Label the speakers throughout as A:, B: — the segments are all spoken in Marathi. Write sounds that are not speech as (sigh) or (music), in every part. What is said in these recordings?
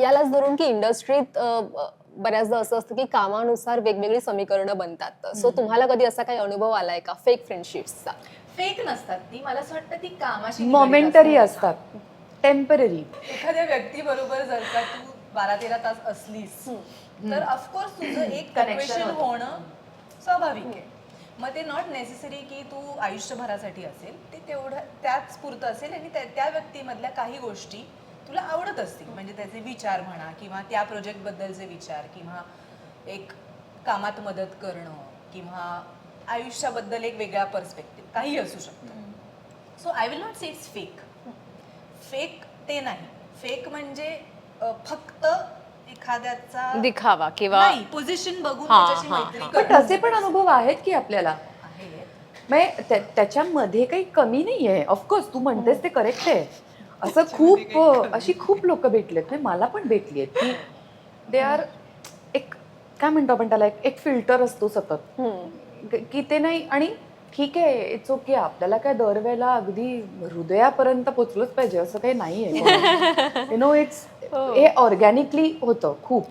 A: यालाच धरून की इंडस्ट्रीत बऱ्याचदा असं असतं की कामानुसार वेगवेगळी समीकरणं बनतात. सो तुम्हाला कधी असा काही अनुभव आलाय का? फेक फ्रेंडशिप्सचा
B: फेक नसतात. ती मला असं वाटतं ती कामाशी
C: मोमेंटरी
B: असतात.
C: टेंपररी
B: एखाद्या व्यक्तीबरोबर जर का तू बारा तेरा तास असलीस तर ऑफकोर्स तुझं एक कनेक्शन होणं स्वाभाविक आहे. मग ते नॉट नेसेसरी की तू आयुष्यभरासाठी असेल ते तेवढं त्याच पुरतं असेल आणि त्या त्या व्यक्तीमधल्या काही गोष्टी तुला आवडत असतील? म्हणजे त्याचे विचार म्हणा किंवा त्या प्रोजेक्टबद्दलचे विचार किंवा एक कामात मदत करणं किंवा आयुष्याबद्दल एक वेगळा पर्स्पेक्टिव्ह काही असू शकतं. So I will not say it's fake fake ते नाही. फेक म्हणजे फक्त एखाद्याचा
D: दिखावा किंवा
B: नाही पोझिशन बघून त्याच्याशी मैत्री.
C: पण
B: करणं
C: असे पण अनुभव आहेत की आपल्याला.
B: आहे.
C: म्हणजे त्या- त्याच्यामध्ये काही कमी नाही आहे ऑफकोर्स तू म्हणतेस ते करेक्ट आहे. असं खूप अशी खूप लोक भेटलेत. म्हणजे मला पण भेटली आहेत की दे आर एक काय म्हणतो आपण त्याला? एक एक फिल्टर असतो सतत. क- की ते नाही आणि ठीक आहे इट्स ओके आपल्याला काय दरवेळेला अगदी हृदयापर्यंत पोचलंच पाहिजे असं काही नाही आहे यु नो इट्स हे ऑर्गॅनिकली होतं खूप.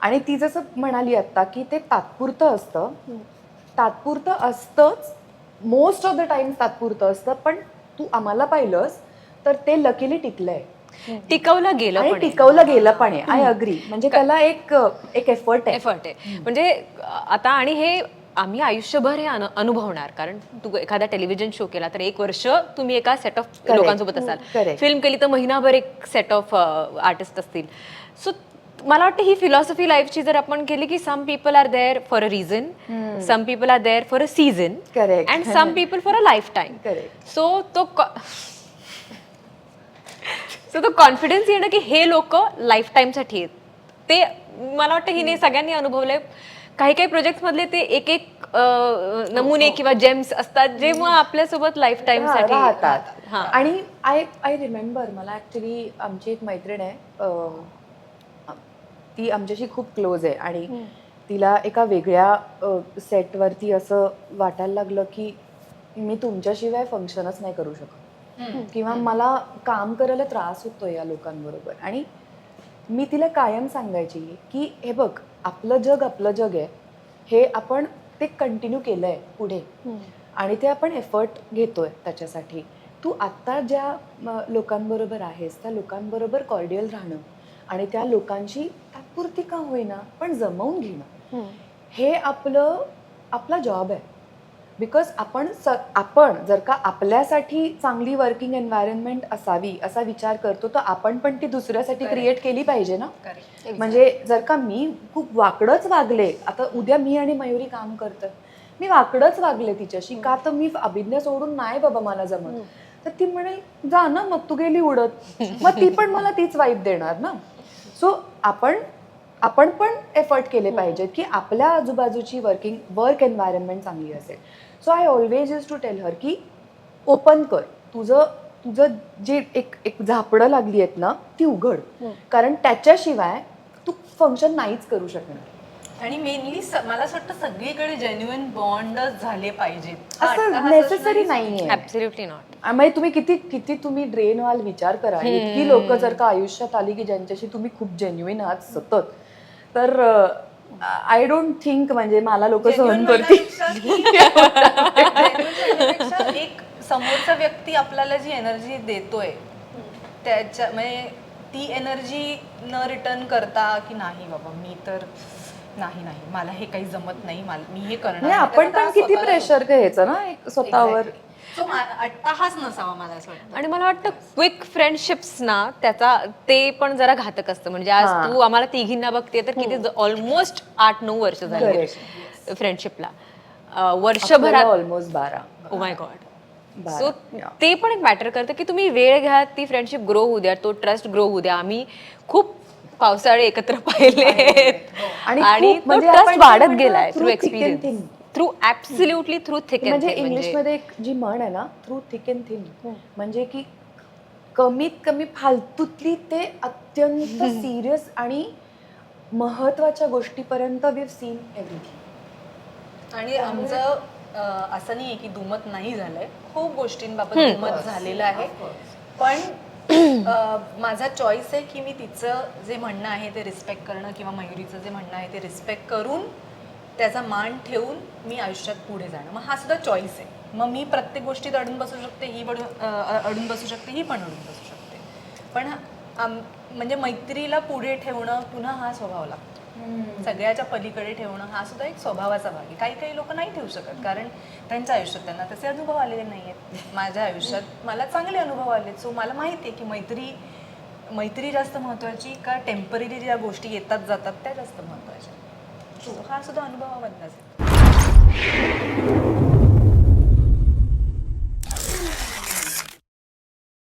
C: आणि ती जसं म्हणाली आत्ता की ते तात्पुरतं असतं. तात्पुरतं असतंच. मोस्ट ऑफ द टाइम तात्पुरतं असतं पण तू आम्हाला पाहिलंस तर ते लकीली टिकलंय.
D: टिकवलं गेलं
C: आणि
D: पण आहे.
C: टिकवलं गेलं पण आहे. I agree. म्हणजे त्याला एक एक एफर्ट आहे.
D: एफर्ट आहे. म्हणजे आता आणि हे आम्ही आयुष्यभर हे अनु- अनुभवणार. कारण तू एखादा टेलिव्हिजन शो केला तर एक वर्ष तुम्ही एका सेट ऑफ
C: Correct.
D: लोकांसोबत असाल.
C: Correct.
D: फिल्म केली तर महिनाभर एक सेट ऑफ आर्टिस्ट असतील. सो मला वाटतं ही फिलॉसॉफी लाईफची जर आपण केली की some people are there for a reason some people are there for a season
C: Correct.
D: And some people for a lifetime
C: Correct.
D: So तो सो तो कॉन्फिडन्स येणं की हे लोक लाईफ टाईमसाठी आहेत. ते मला वाटतं हिने सगळ्यांनी अनुभवलंय. काही काही प्रोजेक्ट मधले ते एक एक नमुने किंवा जेम्स असतात जे मग आपल्यासोबत लाईफ टाईम
C: रा-
D: साठी
C: राहतात
D: हा.
C: आणि आय आय रिमेंबर मला ऍक्च्युली आमची एक मैत्रीण आहे ती आमच्याशी खूप क्लोज आहे आणि तिला एका वेगळ्या सेटवरती असं वाटायला लागलं की मी तुमच्याशिवाय फंक्शनच नाही करू शकत. किंवा मला काम करायला त्रास होतोय या लोकांबरोबर. आणि मी तिला कायम सांगायची की हे बघ आपलं जग आपलं जग आहे. हे आपण ते कंटिन्यू केलं आहे पुढे आणि ते आपण एफर्ट घेतोय त्याच्यासाठी. तू आत्ता ज्या लोकांबरोबर आहेस त्या लोकांबरोबर कॉर्डियल राहणं आणि त्या लोकांची तात्पुरती का होईना पण जमवून घेणं. हे आपलं आपला जॉब आहे. बिकॉज आपण स आपण जर का आपल्यासाठी चांगली वर्किंग एन्व्हायरमेंट असावी असा विचार करतो तर आपण पण ती दुसऱ्यासाठी. क्रिएट केली पाहिजे ना. म्हणजे जर का मी खूप वाकडंच वागले आता उद्या मी आणि मयुरी काम करतं मी वाकडंच वागले तिच्याशी का तर मी अभिज्ञा सोडून नाही बाबा मला जमत. तर ती म्हणेल जा ना मग तू गेली उडत. मग ती पण मला तीच वाईफ देणार ना? सो आपण आपण पण एफर्ट केले पाहिजेत की आपल्या आजूबाजूची वर्किंग वर्क एन्व्हायरमेंट चांगली असेल. So I always use to tell her की ओपन कर. तुझं तुझं जे एक एक झापडं लागली आहेत ना ती उघड. कारण त्याच्याशिवाय तू फंक्शन नाहीच करू शकणार.
B: आणि मेनली मला असं वाटतं सगळीकडे जेन्युइन बॉन्डच झाले पाहिजेत. हा
C: असं नेसेसरी नाहीये.
D: ऍब्सोल्युटली नॉट
C: म्हणजे तुम्ही किती किती तुम्ही ड्रेन व्हाल विचार करा. इतकी लोक जर का आयुष्यात आली की ज्यांच्याशी तुम्ही खूप जेन्युइन आहात सतत तर आय डोंट थिंक म्हणजे मला लोक सहन करतील. (laughs)
B: एक समोरचा व्यक्ती आपल्याला जी एनर्जी देतोय त्याच्या म्हणजे ती एनर्जी न रिटर्न करता की नाही बाबा मी तर नाही नाही मला हे काही जमत नाही मला मी हे करणार नाही.
C: आपण पण किती प्रेशर घ्यायचं ना एक स्वतःवर?
B: मा- अट्टाहास नसावा मला असं वाटतं
D: आणि मला वाटतं क्विक फ्रेंडशिप्स ना त्याचा ते पण जरा घातक असतं म्हणजे आज
C: हा.
D: तू आम्हाला तिघींना बघते तर किती ऑलमोस्ट आठ नऊ वर्ष झाली. फ्रेंडशिपला वर्षभरात
C: ऑलमोस्ट बारा
D: ओ माय गॉड
C: बारा.
D: So
C: Yeah.
D: ते पण एक मॅटर करतं की तुम्ही वेळ घ्या ती फ्रेंडशिप ग्रो होऊ द्या तो ट्रस्ट ग्रो होऊ द्या आम्ही खूप पावसाळे एकत्र पाहिले
C: आणि
D: आणि
C: खूप
D: तो
C: म्हणजे
D: ट्रस्ट
C: आपण
D: वाढत
C: म्हणतो
D: गेलाय
C: through
D: through
C: thick and
D: experience
C: thin.
D: Through absolutely through thick
C: म्हणजे इंग्लिशमध्ये एक जी म्हण आहे ना थ्रू थिक अँड थिन म्हणजे की कमीत कमी फालतूतली ते अत्यंत सिरियस आणि महत्त्वाच्या गोष्टीपर्यंत वी सीन एव्हरीथिंग
B: आणि आमचं असं नाहीये की दुमत नाही झालंय. खूप गोष्टींबाबत दुमत झालेलं आहे. पण माझा चॉईस आहे की मी तिचं जे म्हणणं आहे ते रिस्पेक्ट करणं किंवा मयुरीचं जे म्हणणं आहे ते रिस्पेक्ट करून त्याचा मान ठेवून मी आयुष्यात पुढे जाणं मग हा सुद्धा चॉईस आहे. मग मी प्रत्येक गोष्टीत अडून बसू शकते ही बडून अं, अडून बसू शकते ही पण अडून बसू शकते. पण आम- म्हणजे मैत्रीला पुढे ठेवणं पुन्हा हा स्वभाव लागतो. सगळ्याच्या पलीकडे ठेवणं हा सुद्धा एक स्वभावाचा भाग आहे. काही काही लोक नाही ठेवू शकत कारण त्यांच्या आयुष्यात त्यांना तसे अनुभव आलेले नाही आहेत माझ्या आयुष्यात मला चांगले अनुभव आले सो मला माहिती आहे की मैत्री मैत्री जास्त महत्त्वाची का टेंपररी ज्या गोष्टी येतात जातात त्या जास्त हा सुद्धा अनुभवामधलाच आहे.